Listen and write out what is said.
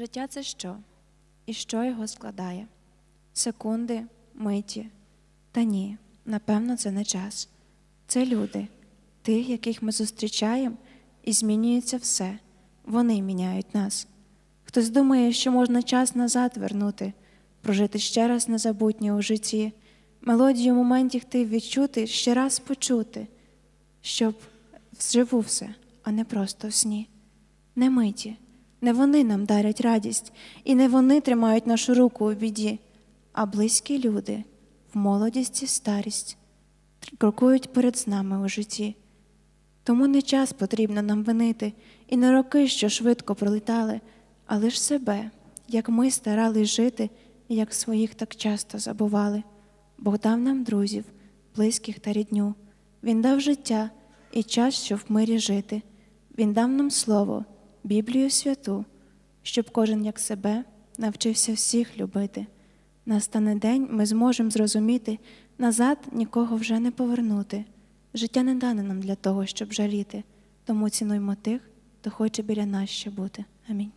Життя це що? І що його складає? Секунди, миті. Та ні, напевно, це не час. Це люди, тих, яких ми зустрічаємо, і змінюється все. Вони міняють нас. Хтось думає, що можна час назад вернути, прожити ще раз незабутнє у житті, мелодію моментів тих відчути, ще раз почути, щоб вживу все, а не просто в сні. Не миті, не вони нам дарять радість, і не вони тримають нашу руку у біді, а близькі люди в молодість і старість крокують перед нами у житті. Тому не час потрібно нам винити, і не роки, що швидко пролітали, а лиш себе, як ми старались жити, і як своїх так часто забували. Бог дав нам друзів, близьких та рідню. Він дав життя і час, щоб в мирі жити. Він дав нам слово, Біблію святу, щоб кожен як себе навчився всіх любити. Настане день ми зможемо зрозуміти, назад нікого вже не повернути. Життя не дане нам для того, щоб жаліти, тому цінуймо тих, хто хоче біля нас ще бути. Амінь.